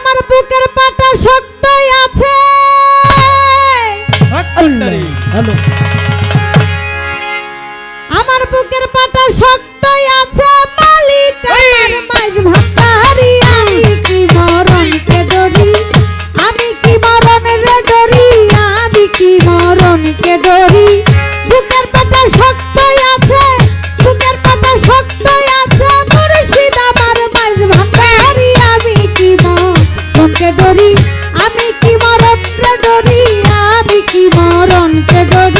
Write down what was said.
আমার বুকের পাটা শক্তই আছে। আমার বুকের পাটা শক্তই আছে। মালিক আমার আমি কি মরণ কে ডরি আমি কি মরণ রে কে ডরি বুকের পাটা শক্ত আমি কি মরণকে ডরি আমি কি মরণকে ডরি